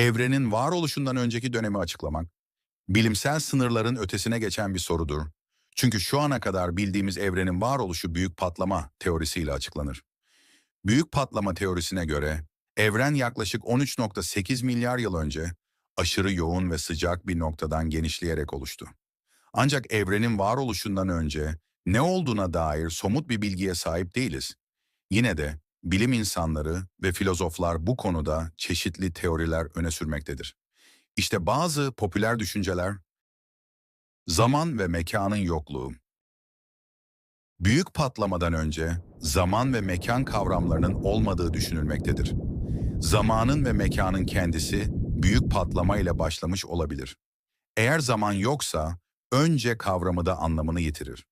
Evrenin varoluşundan önceki dönemi açıklamak, bilimsel sınırların ötesine geçen bir sorudur. Çünkü şu ana kadar bildiğimiz evrenin varoluşu büyük patlama teorisiyle açıklanır. Büyük patlama teorisine göre evren yaklaşık 13.8 milyar yıl önce aşırı yoğun ve sıcak bir noktadan genişleyerek oluştu. Ancak evrenin varoluşundan önce ne olduğuna dair somut bir bilgiye sahip değiliz. Yine de bilim insanları ve filozoflar bu konuda çeşitli teoriler öne sürmektedir. İşte bazı popüler düşünceler, zaman ve mekanın yokluğu. Büyük patlamadan önce zaman ve mekan kavramlarının olmadığı düşünülmektedir. Zamanın ve mekanın kendisi büyük patlama ile başlamış olabilir. Eğer zaman yoksa önce kavramı da anlamını yitirir.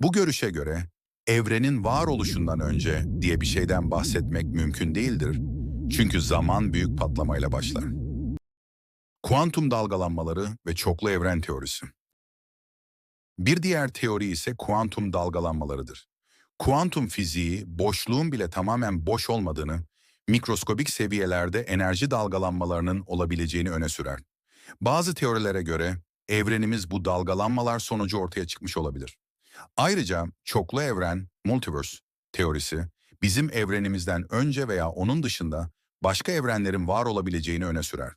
Bu görüşe göre evrenin varoluşundan önce diye bir şeyden bahsetmek mümkün değildir. Çünkü zaman büyük patlamayla başlar. Kuantum dalgalanmaları ve çoklu evren teorisi. Bir diğer teori ise kuantum dalgalanmalarıdır. Kuantum fiziği boşluğun bile tamamen boş olmadığını, mikroskobik seviyelerde enerji dalgalanmalarının olabileceğini öne sürer. Bazı teorilere göre evrenimiz bu dalgalanmalar sonucu ortaya çıkmış olabilir. Ayrıca çoklu evren, multiverse teorisi, bizim evrenimizden önce veya onun dışında başka evrenlerin var olabileceğini öne sürer.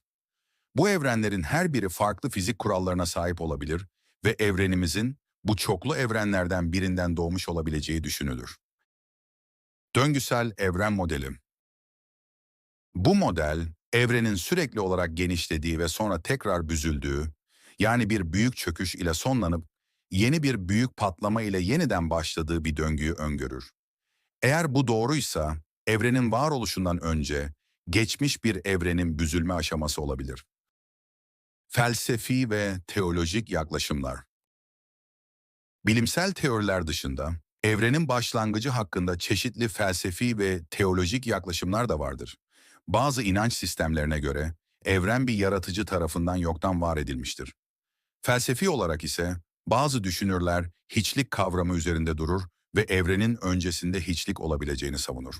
Bu evrenlerin her biri farklı fizik kurallarına sahip olabilir ve evrenimizin bu çoklu evrenlerden birinden doğmuş olabileceği düşünülür. Döngüsel evren modeli Bu model, evrenin sürekli olarak genişlediği ve sonra tekrar büzüldüğü, yani bir büyük çöküş ile sonlanıp yeni bir büyük patlama ile yeniden başladığı bir döngüyü öngörür. Eğer bu doğruysa, evrenin varoluşundan önce geçmiş bir evrenin büzülme aşaması olabilir. Felsefi ve teolojik yaklaşımlar Bilimsel teoriler dışında, evrenin başlangıcı hakkında çeşitli felsefi ve teolojik yaklaşımlar da vardır. Bazı inanç sistemlerine göre, evren bir yaratıcı tarafından yoktan var edilmiştir. Felsefi olarak ise, bazı düşünürler hiçlik kavramı üzerinde durur ve evrenin öncesinde hiçlik olabileceğini savunur.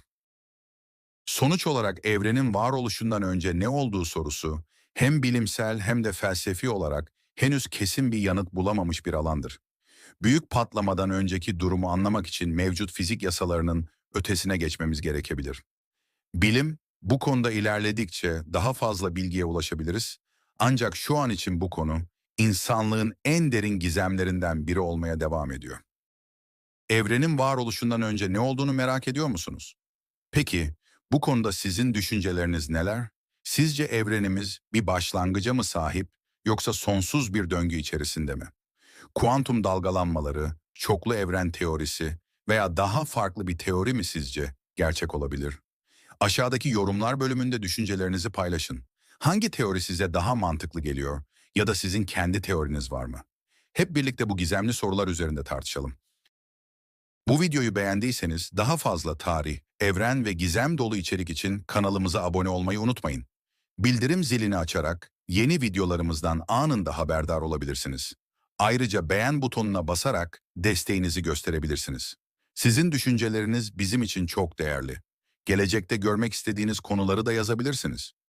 Sonuç olarak evrenin varoluşundan önce ne olduğu sorusu hem bilimsel hem de felsefi olarak henüz kesin bir yanıt bulamamış bir alandır. Büyük patlamadan önceki durumu anlamak için mevcut fizik yasalarının ötesine geçmemiz gerekebilir. Bilim bu konuda ilerledikçe daha fazla bilgiye ulaşabiliriz ancak şu an için bu konu insanlığın en derin gizemlerinden biri olmaya devam ediyor. Evrenin varoluşundan önce ne olduğunu merak ediyor musunuz? Peki, bu konuda sizin düşünceleriniz neler? Sizce evrenimiz bir başlangıca mı sahip yoksa sonsuz bir döngü içerisinde mi? Kuantum dalgalanmaları, çoklu evren teorisi veya daha farklı bir teori mi sizce gerçek olabilir? Aşağıdaki yorumlar bölümünde düşüncelerinizi paylaşın. Hangi teori size daha mantıklı geliyor ya da sizin kendi teoriniz var mı? Hep birlikte bu gizemli sorular üzerinde tartışalım. Bu videoyu beğendiyseniz daha fazla tarih, evren ve gizem dolu içerik için kanalımıza abone olmayı unutmayın. Bildirim zilini açarak yeni videolarımızdan anında haberdar olabilirsiniz. Ayrıca beğen butonuna basarak desteğinizi gösterebilirsiniz. Sizin düşünceleriniz bizim için çok değerli. Gelecekte görmek istediğiniz konuları da yazabilirsiniz.